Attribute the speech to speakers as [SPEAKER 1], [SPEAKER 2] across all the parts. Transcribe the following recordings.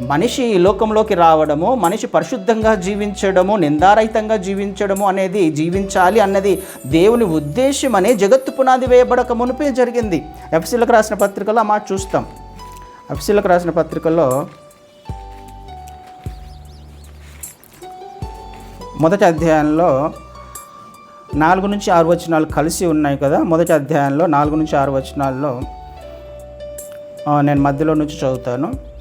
[SPEAKER 1] మనిషి ఈ లోకంలోకి రావడము మనిషి పరిశుద్ధంగా జీవించడము నిందారహితంగా జీవించడము అనేది జీవించాలి అన్నది దేవుని ఉద్దేశం అనే జగత్తు పునాది వేయబడక మునిపే జరిగింది. ఎఫ్సీలకు రాసిన పత్రికలో ఆ మాట చూస్తాం. ఎఫ్సీలకు రాసిన పత్రికలో మొదటి అధ్యాయంలో నాలుగు నుంచి ఆరు వచనాలు కలిసి ఉన్నాయి కదా మొదటి అధ్యాయంలో నాలుగు నుంచి ఆరు వచనాల్లో నేను మధ్యలో నుంచి చదువుతాను.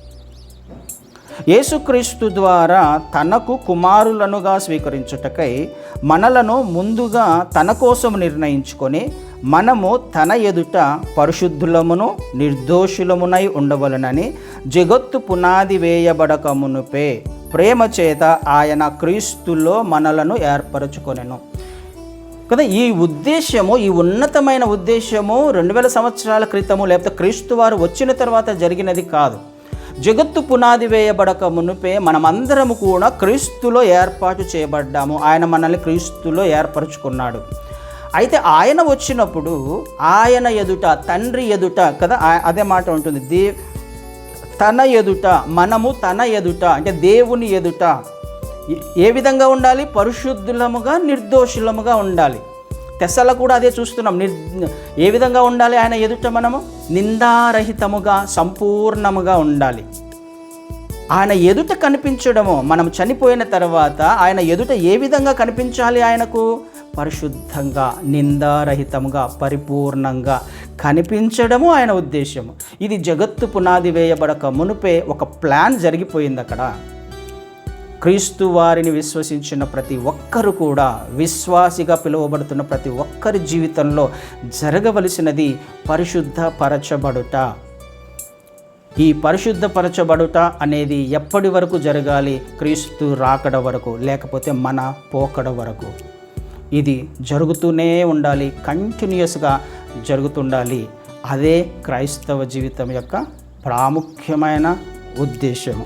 [SPEAKER 1] యేసుక్రీస్తు ద్వారా తనకు కుమారులనుగా స్వీకరించుటకై మనలను ముందుగా తన కోసం నిర్ణయించుకొని మనము తన ఎదుట పరిశుద్ధులమును నిర్దోషులమునై ఉండవలనని జగత్తు పునాది వేయబడకమునుపే ప్రేమ చేత ఆయన క్రీస్తులో మనలను ఏర్పరచుకొనెను. కదా ఈ ఉద్దేశము ఈ ఉన్నతమైన ఉద్దేశము రెండు వేల సంవత్సరాల క్రితము లేకపోతే క్రీస్తు వారు వచ్చిన తర్వాత జరిగినది కాదు. జగత్తు పునాది వేయబడక మునుపే మనమందరము కూడా క్రీస్తులో ఏర్పాటు చేయబడ్డాము. ఆయన మనల్ని క్రీస్తులో ఏర్పరచుకున్నాడు. అయితే ఆయన వచ్చినప్పుడు ఆయన ఎదుట తండ్రి ఎదుట కదా అదే మాట ఉంటుంది. దే తన ఎదుట మనము తన ఎదుట అంటే దేవుని ఎదుట ఏ విధంగా ఉండాలి? పరిశుద్ధులముగా నిర్దోషులముగా ఉండాలి. తెసల కూడా అదే చూస్తున్నాం. నిర్ ఏ విధంగా ఉండాలి ఆయన ఎదుట మనము? నిందారహితముగా సంపూర్ణముగా ఉండాలి. ఆయన ఎదుట కనిపించడము మనం చనిపోయిన తర్వాత ఆయన ఎదుట ఏ విధంగా కనిపించాలి ఆయనకు? పరిశుద్ధంగా నిందారహితముగా పరిపూర్ణంగా కనిపించడము ఆయన ఉద్దేశము ఇది జగత్తు పునాది వేయబడక మునుపే ఒక ప్లాన్ జరిగిపోయింది అక్కడ క్రీస్తు వారిని విశ్వసించిన ప్రతి ఒక్కరు కూడా విశ్వాసిగా పిలువబడుతున్న ప్రతి ఒక్కరి జీవితంలో జరగవలసినది పరిశుద్ధపరచబడుట. ఈ పరిశుద్ధపరచబడుట అనేది ఎప్పటి వరకు జరగాలి? క్రీస్తు రాకడ వరకు లేకపోతే మన పోకడ వరకు. ఇది జరుగుతూనే ఉండాలి కంటిన్యూస్గా జరుగుతుండాలి. అదే క్రైస్తవ జీవితం యొక్క ప్రాముఖ్యమైన ఉద్దేశం